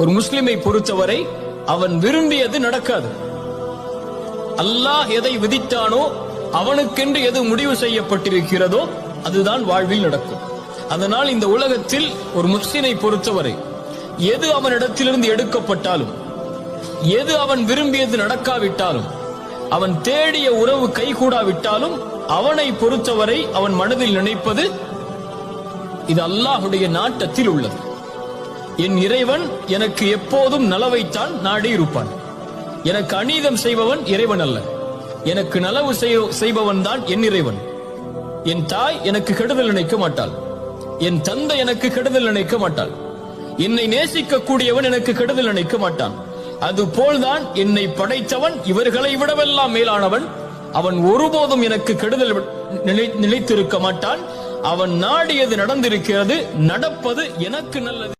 ஒரு முஸ்லிமை பொறுத்தவரை அவன் விரும்பியது நடக்காது. அல்லாஹ் எதை விதித்தானோ அவனுக்கென்று எது முடிவு செய்யப்பட்டிருக்கிறதோ அதுதான் வாழ்வில் நடக்கும். அதனால் இந்த உலகத்தில் ஒரு முஸ்லிமை பொறுத்தவரை எது அவனிடத்திலிருந்து எடுக்கப்பட்டாலும் எது அவன் விரும்பியது நடக்காவிட்டாலும் அவன் தேடிய உறவு கைகூடாவிட்டாலும் அவனை பொறுத்தவரை அவன் மனதில் நினைப்பது இது அல்லாஹுடைய நாட்டத்தில் உள்ளது. என் இறைவன் எனக்கு எப்போதும் நலவைத்தான் நாடி இருப்பான் எனக்கு அநீதம் செய்பவன் இறைவன் அல்ல. எனக்கு நலவு செய்- செய்பவன் தான் என் இறைவன். என் தாய் எனக்கு கெடுதல் நினைக்க மாட்டாள். என் தந்தை எனக்கு கெடுதல் நினைக்க மாட்டாள். என்னை நேசிக்க கூடியவன் எனக்கு கெடுதல் நினைக்க மாட்டான். அது போல்தான் என்னை படைத்தவன் இவர்களை விடவெல்லாம் மேலானவன். அவன் ஒருபோதும் எனக்கு கெடுதல் நினை- நினைத்திருக்க மாட்டான். அவன் நாடியது நடந்திருக்கிறது நடப்பது எனக்கு நல்லது.